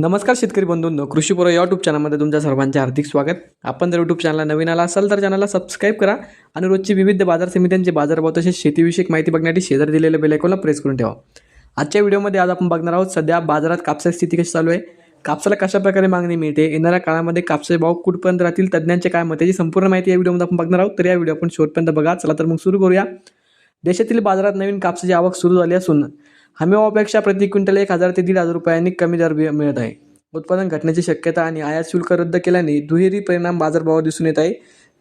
नमस्कार शेतकरी बंधूंनो कृषीपूर्व यूट्यूब चॅनलमध्ये तुमच्या सर्वांचे हार्दिक स्वागत. आपण जर यूट्यूब चॅनलला नवीन आला असाल तर चॅनलला सबस्क्राईब करा आणि रोजची विविध बाजार समित्यांचे बाजारभाव तसेच शेतीविषयक माहिती बघण्यासाठी शेजारी दिलेल्या बेलायकॉनला प्रेस करून ठेवा. आजच्या व्हिडिओमध्ये आज आपण बघणार आहोत सध्या बाजारात कापसाची स्थिती कशी चालू आहे कापसाला कशा प्रकारे मागणी मिळते येणाऱ्या काळामध्ये कापसाचे भाव कुठपर्यंत राहतील तज्ज्ञांचे काय मत याची संपूर्ण माहिती या व्हिडिओमध्ये आपण बघणार आहोत. तर या व्हिडिओ आपण शेवटपर्यंत बघा. चला तर मग सुरू करूया. देशातील बाजारात नवीन कापसाची आवक सुरू झाली असून हमीभावापेक्षा प्रति क्विंटल एक हजार ते दीड हजार रुपयांनी कमी दर मिळत आहे. उत्पादन घटण्याची शक्यता आणि आयात शुल्क रद्द केल्याने दुहेरी परिणाम बाजारभावावर दिसून येत आहे.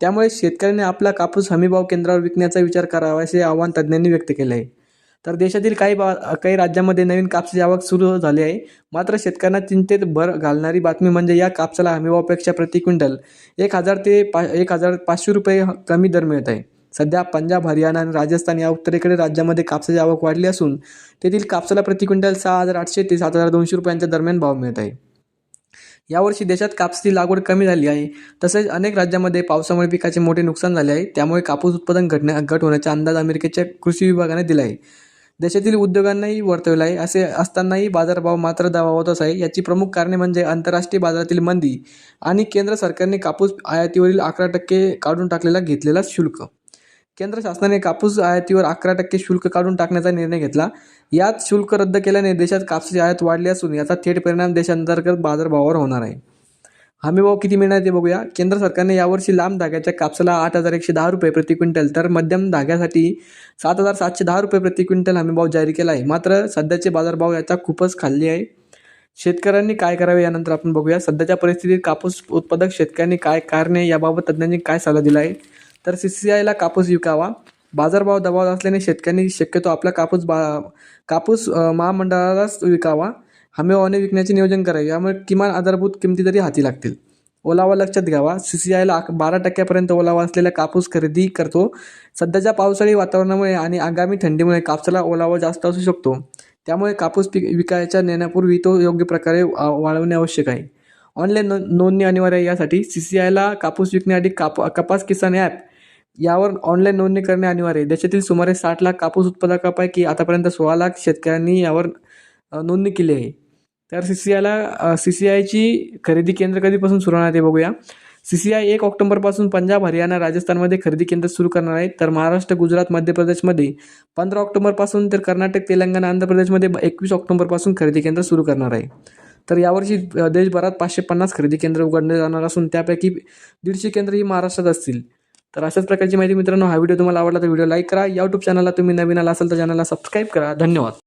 त्यामुळे शेतकऱ्यांनी आपला कापूस हमीभाव केंद्रावर विकण्याचा विचार करावा असे आव्हान तज्ज्ञांनी व्यक्त केले आहे. तर देशातील काही बा काही राज्यांमध्ये नवीन कापसाची आवक सुरू झाली आहे. मात्र शेतकऱ्यांना चिंतेत भर घालणारी बातमी म्हणजे या कापसाला हमीभावापेक्षा प्रति क्विंटल एक हजार ते पा एक हजार पाचशे रुपये कमी दर मिळत आहे. सध्या पंजाब हरियाणा आणि राजस्थान या उत्तरेकडे राज्यामध्ये कापसाची आवक वाढली असून तेथील कापसाला प्रति क्विंटल सहा हजार आठशे ते सात हजार दोनशे रुपयांच्या दरम्यान भाव मिळत आहे. यावर्षी देशात कापसाची लागवड कमी झाली आहे तसेच अनेक राज्यांमध्ये पावसामुळे पिकाचे मोठे नुकसान झाले आहे. त्यामुळे कापूस उत्पादन घटण्या घट होण्याचा अंदाज अमेरिकेच्या कृषी विभागाने दिला आहे. देशातील उद्योगांनाही वर्तवलं आहे असे असतानाही बाजारभाव मात्र दबावतच आहे. याची प्रमुख कारणे म्हणजे आंतरराष्ट्रीय बाजारातील मंदी आणि केंद्र सरकारने कापूस आयातीवरील अकरा टक्के काढून टाकलेला घेतलेला शुल्क. केंद्र शासनाने कापूस आयातीवर अकरा टक्के शुल्क काढून टाकण्याचा निर्णय घेतला. यात शुल्क रद्द केल्याने देशात कापसाची आयात वाढली असून याचा थेट परिणाम देशांतर्गत बाजारभावावर होणार आहे. हमीभाव किती मिळणार ते बघूया. केंद्र सरकारने यावर्षी लांब धाग्याच्या कापसाला आठ हजार एकशे दहा रुपये प्रति क्विंटल तर मध्यम धाग्यासाठी सात हजार सातशे दहा रुपये प्रति क्विंटल हमीभाव जारी केला आहे. मात्र सध्याचे बाजारभाव याचा खूपच खाल्ली आहे. शेतकऱ्यांनी काय करावे यानंतर आपण बघूया. सध्याच्या परिस्थितीत कापूस उत्पादक शेतकऱ्यांनी काय कारणे याबाबत तज्ज्ञांनी काय सल्ला दिला आहे? तर सी सी आयला कापूस विकावा. बाजारभाव दबाव असल्याने शेतकऱ्यांनी शक्यतो आपला कापूस बा कापूस महामंडळालाच विकावा. हमीभावाने विकण्याचे नियोजन करावे. यामुळे किमान आधारभूत किमती तरी हाती लागतील. ओलावा लक्षात घ्यावा. सी सी आयला बारा टक्क्यापर्यंत ओलावा असलेला कापूस खरेदी करतो. सध्याच्या पावसाळी वातावरणामुळे आणि आगामी थंडीमुळे कापसाला ओलावा जास्त असू शकतो. त्यामुळे कापूस पिक विकायच्या नेण्यापूर्वी तो योग्य प्रकारे वा- आवश्यक आहे. ऑनलाईन नो नोंदणी अनिवार्य यासाठी सी सी आयला कापूस विकण्यासाठी काप कपास किसान ॲप यावर ऑनलाईन नोंदणी करणे अनिवार्य आहे. देशातील सुमारे साठ लाख कापूस उत्पादकापैकी आतापर्यंत सोळा लाख शेतकऱ्यांनी यावर नोंदणी केली आहे. तर सी सी आयला सी सी आयची खरेदी केंद्र कधीपासून सुरू होणार आहे ते बघूया. सी सी आय एक ऑक्टोबरपासून पंजाब हरियाणा राजस्थानमध्ये खरेदी केंद्र सुरू करणार आहे. तर महाराष्ट्र गुजरात मध्य प्रदेशमध्ये पंधरा ऑक्टोबरपासून तर कर्नाटक तेलंगणा आंध्र प्रदेशमध्ये एकवीस ऑक्टोबरपासून खरेदी केंद्र सुरू करणार आहे. तर यावर्षी देशभरात पाचशे पन्नास खरेदी केंद्र उघडले जाणार असून त्यापैकी दीडशे केंद्र ही महाराष्ट्रात असतील. तर अशाच प्रकारची माहिती मित्रांनो हा व्हिडिओ तुम्हाला आवडला तर व्हिडिओ लाईक करा. यूट्यूब चॅनलला तुम्ही नवीन आला असाल तर चॅनलला सबस्क्राईब करा. धन्यवाद.